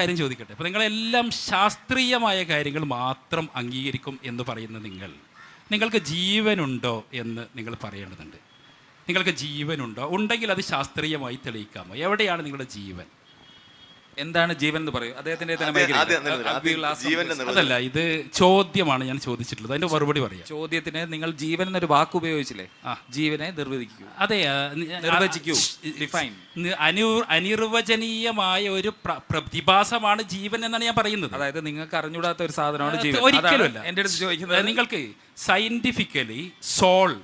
കാര്യം ചോദിക്കട്ടെ. അപ്പോൾ നിങ്ങളെല്ലാം ശാസ്ത്രീയമായ കാര്യങ്ങൾ മാത്രം അംഗീകരിക്കും എന്ന് പറയുന്ന നിങ്ങൾ. നിങ്ങൾക്ക് ജീവനുണ്ടോ എന്ന് നിങ്ങൾ പറയേണ്ടതുണ്ട്. നിങ്ങൾക്ക് ജീവനുണ്ടോ? ഉണ്ടെങ്കിൽ അത് ശാസ്ത്രീയമായി തെളിയിക്കാമോ? എവിടെയാണ് നിങ്ങളുടെ ജീവൻ? എന്താണ് ജീവൻ എന്ന് പറയും. അദ്ദേഹത്തിന്റെ തന്നെ. അതല്ല ഇത് ചോദ്യമാണ് ഞാൻ ചോദിച്ചിട്ടുള്ളത്. അതിന്റെ മറുപടി പറയാം. ചോദ്യത്തിന് നിങ്ങൾ ജീവൻ എന്നൊരു വാക്ക് ഉപയോഗിച്ചില്ലേ? ആ. ജീവനെ നിർവചിക്കൂ. അതെ നിർവചിക്കൂ. Define Define. അനു അനിർവചനീയമായ ഒരു പ്രതിഭാസമാണ് ജീവൻ എന്നാണ് ഞാൻ പറയുന്നത്. അതായത് നിങ്ങൾക്ക് അറിഞ്ഞൂടാത്ത ഒരു സാധനമാണ് ജീവൻ. ഒരിക്കലും എന്റെ അടുത്ത് ചോദിക്കുന്നത്. നിങ്ങൾക്ക് സയന്റിഫിക്കലി സോൾ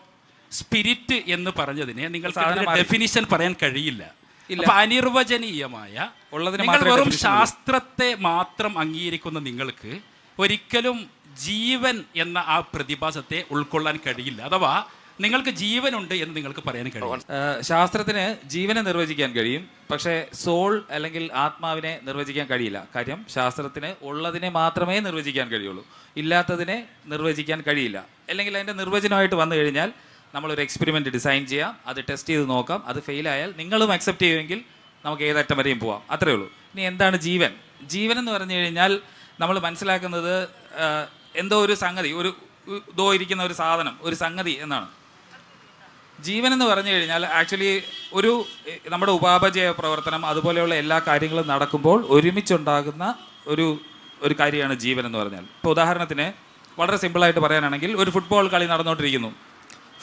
സ്പിരിറ്റ് എന്ന് പറഞ്ഞതിനെ നിങ്ങൾ സാധാരണ ഡെഫിനിഷൻ പറയാൻ കഴിയില്ല. അപ്പൊ അനിർവചനീയമായ ഉള്ളതിന് നിങ്ങൾ വെറും ശാസ്ത്രത്തെ മാത്രം അംഗീകരിക്കുന്ന നിങ്ങൾക്ക് ഒരിക്കലും ജീവൻ എന്ന ആ പ്രതിഭാസത്തെ ഉൾക്കൊള്ളാൻ കഴിയില്ല. അഥവാ നിങ്ങൾക്ക് ജീവനുണ്ട് എന്ന് നിങ്ങൾക്ക് പറയാൻ കഴിയും ശാസ്ത്രത്തിന് ജീവനെ നിർവചിക്കാൻ കഴിയും പക്ഷേ സോൾ അല്ലെങ്കിൽ ആത്മാവിനെ നിർവചിക്കാൻ കഴിയില്ല. കാര്യം ശാസ്ത്രത്തിന് ഉള്ളതിനെ മാത്രമേ നിർവചിക്കാൻ കഴിയുള്ളൂ. ഇല്ലാത്തതിനെ നിർവചിക്കാൻ കഴിയില്ല. അല്ലെങ്കിൽ അതിന്റെ നിർവചനമായിട്ട് വന്നു കഴിഞ്ഞാൽ നമ്മളൊരു എക്സ്പെരിമെന്റ് ഡിസൈൻ ചെയ്യാം അത് ടെസ്റ്റ് ചെയ്ത് നോക്കാം അത് ഫെയിലായാൽ നിങ്ങളും അക്സെപ്റ്റ് ചെയ്യുമെങ്കിൽ നമുക്ക് ഏതറ്റം വരെയും പോവാം. അത്രേ ഉള്ളൂ. ഇനി എന്താണ് ജീവൻ? ജീവൻ എന്ന് പറഞ്ഞു കഴിഞ്ഞാൽ നമ്മൾ മനസ്സിലാക്കുന്നത് എന്തോ ഒരു സംഗതി ഒരു ഇതോ ഇരിക്കുന്ന ഒരു സാധനം ഒരു സംഗതി എന്നാണ്. ജീവൻ എന്ന് പറഞ്ഞു കഴിഞ്ഞാൽ ആക്ച്വലി ഒരു നമ്മുടെ ഉപാപചയ പ്രവർത്തനം അതുപോലെയുള്ള എല്ലാ കാര്യങ്ങളും നടക്കുമ്പോൾ ഒരുമിച്ചുണ്ടാകുന്ന ഒരു ഒരു കാര്യമാണ് ജീവൻ എന്ന് പറഞ്ഞാൽ. ഇപ്പോൾ ഉദാഹരണത്തിന് വളരെ സിമ്പിളായിട്ട് പറയാനാണെങ്കിൽ ഒരു ഫുട്ബോൾ കളി നടന്നുകൊണ്ടിരിക്കുന്നു.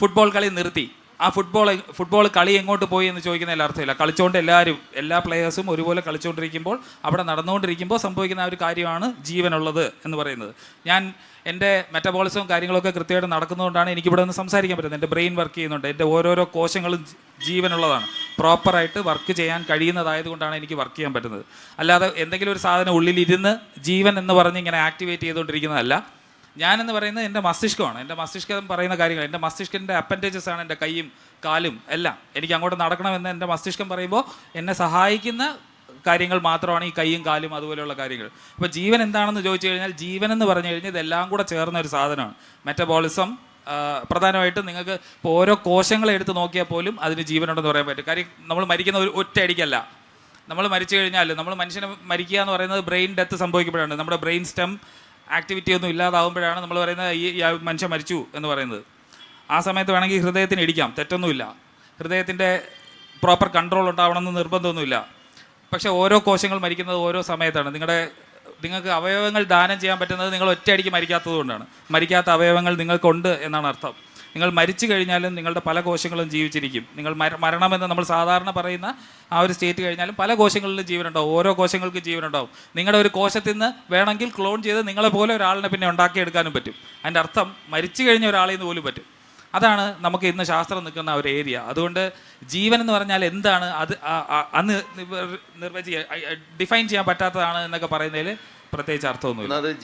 ഫുട്ബോൾ കളി നിർത്തി. ആ ഫുട്ബോൾ ഫുട്ബോൾ കളി എങ്ങോട്ട് പോയി എന്ന് ചോദിക്കുന്നതിൽ അർത്ഥമില്ല കളിച്ചുകൊണ്ട് എല്ലാവരും എല്ലാ പ്ലെയേഴ്സും ഒരുപോലെ കളിച്ചുകൊണ്ടിരിക്കുമ്പോൾ അവിടെ നടന്നുകൊണ്ടിരിക്കുമ്പോൾ സംഭവിക്കുന്ന ഒരു കാര്യമാണ് ജീവനുള്ളത് എന്ന് പറയുന്നത്. ഞാൻ എന്റെ മെറ്റബോളിസവും കാര്യങ്ങളൊക്കെ കൃത്യമായിട്ട് നടക്കുന്നതുകൊണ്ടാണ് എനിക്ക് ഇവിടെ നിന്ന് സംസാരിക്കാൻ പറ്റുന്നത്. എന്റെ ബ്രെയിൻ വർക്ക് ചെയ്യുന്നുണ്ട്. എന്റെ ഓരോരോ കോശങ്ങളും ജീവനുള്ളതാണ്. പ്രോപ്പറായിട്ട് വർക്ക് ചെയ്യാൻ കഴിയുന്നതായതുകൊണ്ടാണ് എനിക്ക് വർക്ക് ചെയ്യാൻ പറ്റുന്നത്. അല്ലാതെ എന്തെങ്കിലും ഒരു സാധനം ഉള്ളിലിരുന്ന് ജീവൻ എന്ന് പറഞ്ഞ് ഇങ്ങനെ ആക്ടിവേറ്റ് ചെയ്തുകൊണ്ടിരിക്കുന്നതല്ല. ഞാനെന്ന് പറയുന്നത് എന്റെ മസ്തിഷ്കമാണ്. എന്റെ മസ്തിഷ്കം പറയുന്ന കാര്യങ്ങൾ എന്റെ മസ്തിഷ്കന്റെ അപ്പന്റേജസ് ആണ് എന്റെ കൈയും കാലും എല്ലാം. എനിക്ക് അങ്ങോട്ട് നടക്കണമെന്ന് എന്റെ മസ്തിഷ്കം പറയുമ്പോൾ എന്നെ സഹായിക്കുന്ന കാര്യങ്ങൾ മാത്രമാണ് ഈ കൈയും കാലും അതുപോലെയുള്ള കാര്യങ്ങൾ. അപ്പോൾ ജീവൻ എന്താണെന്ന് ചോദിച്ചു കഴിഞ്ഞാൽ ജീവൻ എന്ന് പറഞ്ഞു കഴിഞ്ഞാൽ ഇതെല്ലാം കൂടെ ചേർന്ന ഒരു സാധനമാണ്. മെറ്റബോളിസം പ്രധാനമായിട്ടും നിങ്ങൾക്ക് ഇപ്പോൾ ഓരോ കോശങ്ങളെ എടുത്ത് നോക്കിയാൽ പോലും അതിന് ജീവനുണ്ടെന്ന് പറയാൻ പറ്റും. കാര്യം നമ്മൾ മരിക്കുന്ന ഒരു ഒറ്റ അടിക്കല്ല. നമ്മൾ മരിച്ചു കഴിഞ്ഞാൽ നമ്മൾ മനുഷ്യനെ മരിക്കുക എന്ന് പറയുന്നത് ബ്രെയിൻ ഡെത്ത് സംഭവിക്കുമ്പോഴാണ്. നമ്മുടെ ബ്രെയിൻ സ്റ്റെം ആക്ടിവിറ്റി ഒന്നും ഇല്ലാതാവുമ്പോഴാണ് നമ്മൾ പറയുന്നത് ഈ മനുഷ്യൻ മരിച്ചു എന്ന് പറയുന്നത്. ആ സമയത്ത് വേണമെങ്കിൽ ഹൃദയത്തിന് ഇടിക്കാം. തെറ്റൊന്നുമില്ല. ഹൃദയത്തിന്റെ പ്രോപ്പർ കൺട്രോൾ ഉണ്ടാവണമെന്ന് നിർബന്ധമൊന്നുമില്ല. പക്ഷേ ഓരോ കോശങ്ങൾ മരിക്കുന്നത് ഓരോ സമയത്താണ്. നിങ്ങളുടെ നിങ്ങൾക്ക് അവയവങ്ങൾ ദാനം ചെയ്യാൻ പറ്റുന്നത് നിങ്ങൾ ഒറ്റയടിക്ക് മരിക്കാത്തത് കൊണ്ടാണ്. മരിക്കാത്ത അവയവങ്ങൾ നിങ്ങൾക്കുണ്ട് എന്നാണ് അർത്ഥം. നിങ്ങൾ മരിച്ചു കഴിഞ്ഞാലും നിങ്ങളുടെ പല കോശങ്ങളും ജീവിച്ചിരിക്കും. നിങ്ങൾ മര മരണമെന്ന് നമ്മൾ സാധാരണ പറയുന്ന ആ ഒരു സ്റ്റേറ്റ് കഴിഞ്ഞാലും പല കോശങ്ങളിലും ജീവനുണ്ടാവും. ഓരോ കോശങ്ങൾക്ക് ജീവനുണ്ടാവും. നിങ്ങളുടെ ഒരു കോശത്തിൽ നിന്ന് വേണമെങ്കിൽ ക്ലോൺ ചെയ്ത് നിങ്ങളെ പോലെ ഒരാളിനെ പിന്നെ ഉണ്ടാക്കിയെടുക്കാനും പറ്റും. അതിന്റെ അർത്ഥം മരിച്ചു കഴിഞ്ഞ ഒരാളിൽ നിന്ന് പോലും പറ്റും. അതാണ് നമുക്ക് ഇന്ന് ശാസ്ത്രം നിൽക്കുന്ന ഒരു ഏരിയ അതുകൊണ്ട് ജീവൻ എന്ന് പറഞ്ഞാൽ എന്താണ്? അത് അന്ന് നിർവചി ഡിഫൈൻ ചെയ്യാൻ പറ്റാത്തതാണ് എന്നൊക്കെ പറയുന്നതിൽ പ്രത്യേകിച്ച് അർത്ഥമൊന്നുമില്ല.